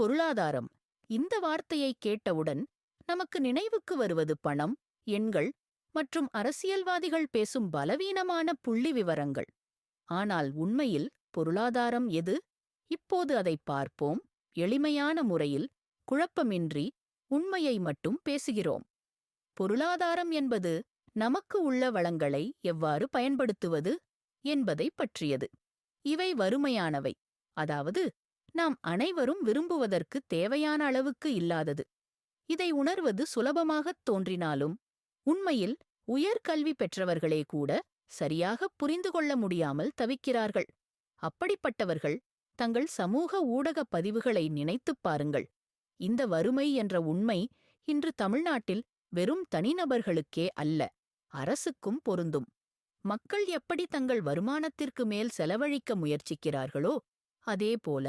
பொருளாதாரம். இந்த வார்த்தையை கேட்டவுடன் நமக்கு நினைவுக்கு வருவது பணம் எண்கள் மற்றும் அரசியல்வாதிகள் பேசும் பலவீனமான புள்ளி விவரங்கள். ஆனால் உண்மையில் பொருளாதாரம் எது? இப்போது அதை பார்ப்போம். எளிமையான முறையில் குழப்பமின்றி உண்மையை மட்டும் பேசுகிறோம். பொருளாதாரம் என்பது நமக்கு உள்ள வளங்களை எவ்வாறு பயன்படுத்துவது என்பதை பற்றியது. இவை வறுமையானவை. அதாவது நாம் அனைவரும் விரும்புவதற்கு தேவையான அளவுக்கு இல்லாதது. இதை உணர்வது சுலபமாகத் தோன்றினாலும் உண்மையில் உயர்கல்வி பெற்றவர்களே கூட சரியாக புரிந்து கொள்ள முடியாமல் தவிக்கிறார்கள். அப்படிப்பட்டவர்கள் தங்கள் சமூக ஊடகப் பதிவுகளை நினைத்துப் பாருங்கள். இந்த வறுமை என்ற உண்மை இன்று தமிழ்நாட்டில் வெறும் தனிநபர்களுக்கே அல்ல அரசுக்கும் பொருந்தும். மக்கள் எப்படி தங்கள் வருமானத்திற்கு மேல் செலவழிக்க முயற்சிக்கிறார்களோ அதேபோல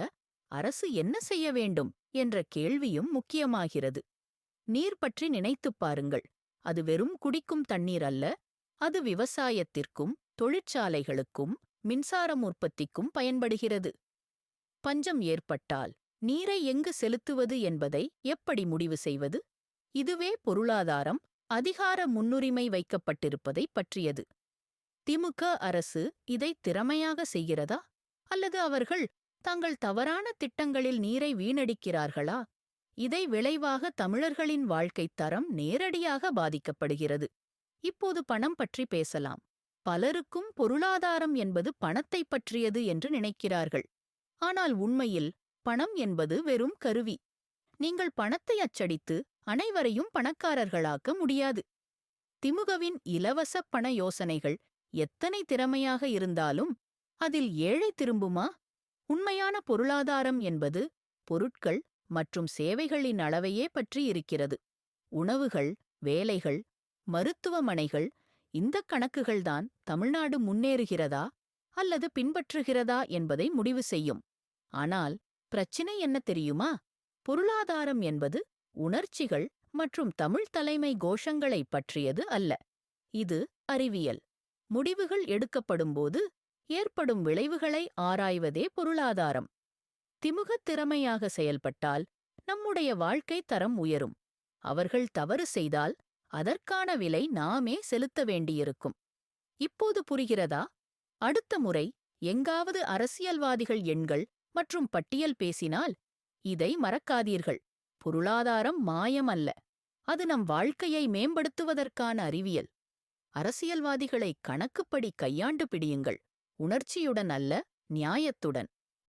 அரசு என்ன செய்ய வேண்டும் என்ற கேள்வியும் முக்கியமாகிறது. நீர் பற்றி நினைத்துப் பாருங்கள். அது வெறும் குடிக்கும் தண்ணீர் அல்ல அது விவசாயத்திற்கும் தொழிற்சாலைகளுக்கும் மின்சாரம் உற்பத்திக்கும் பயன்படுகிறது. பஞ்சம் ஏற்பட்டால் நீரை எங்கு செலுத்துவது என்பதை எப்படி முடிவு செய்வது? இதுவே பொருளாதாரம் அதிகார முன்னுரிமை வைக்கப்பட்டிருப்பதை பற்றியது. திமுக அரசு இதை திறமையாக செய்கிறதா? அல்லது அவர்கள் தங்கள் தவறான திட்டங்களில் நீரை வீணடிக்கிறார்களா? இதை விளைவாக தமிழர்களின் வாழ்க்கைத் தரம் நேரடியாக பாதிக்கப்படுகிறது. இப்போது பணம் பற்றி பேசலாம். பலருக்கும் பொருளாதாரம் என்பது பணத்தைப் பற்றியது என்று நினைக்கிறார்கள். ஆனால் உண்மையில் பணம் என்பது வெறும் கருவி. நீங்கள் பணத்தை அச்சடித்து அனைவரையும் பணக்காரர்களாக்க முடியாது. திமுகவின் இலவச பண யோசனைகள் எத்தனை திறமையாக இருந்தாலும் அதில் ஏழை திரும்புமா? உண்மையான பொருளாதாரம் என்பது பொருட்கள் மற்றும் சேவைகளின் அளவையே பற்றி இருக்கிறது. உணவுகள் வேலைகள் மருத்துவமனைகள் இந்த கணக்குகள்தான் தமிழ்நாடு முன்னேறுகிறதா அல்லது பின்பற்றுகிறதா என்பதை முடிவு செய்யும். ஆனால் பிரச்சினை என்ன தெரியுமா? பொருளாதாரம் என்பது உணர்ச்சிகள் மற்றும் தமிழ் தலைமை கோஷங்களைப் பற்றியது அல்ல. இது அறிவியல். முடிவுகள் எடுக்கப்படும்போது ஏற்படும் விளைவுகளை ஆராய்வதே பொருளாதாரம். திமுகத் திறமையாக செயல்பட்டால் நம்முடைய வாழ்க்கை தரம் உயரும். அவர்கள் தவறு செய்தால் அதற்கான விலை நாமே செலுத்த வேண்டியிருக்கும். இப்போது புரிகிறதா? அடுத்த முறை எங்காவது அரசியல்வாதிகள் எண்கள் மற்றும் பட்டியல் பேசினால் இதை மறக்காதீர்கள். பொருளாதாரம் மாயமல்ல. அது நம் வாழ்க்கையை மேம்படுத்துவதற்கான அறிவியல். அரசியல்வாதிகளை கணக்குப்படி கையாண்டு பிடியுங்கள். உணர்ச்சியுடன் அல்ல நியாயத்துடன்.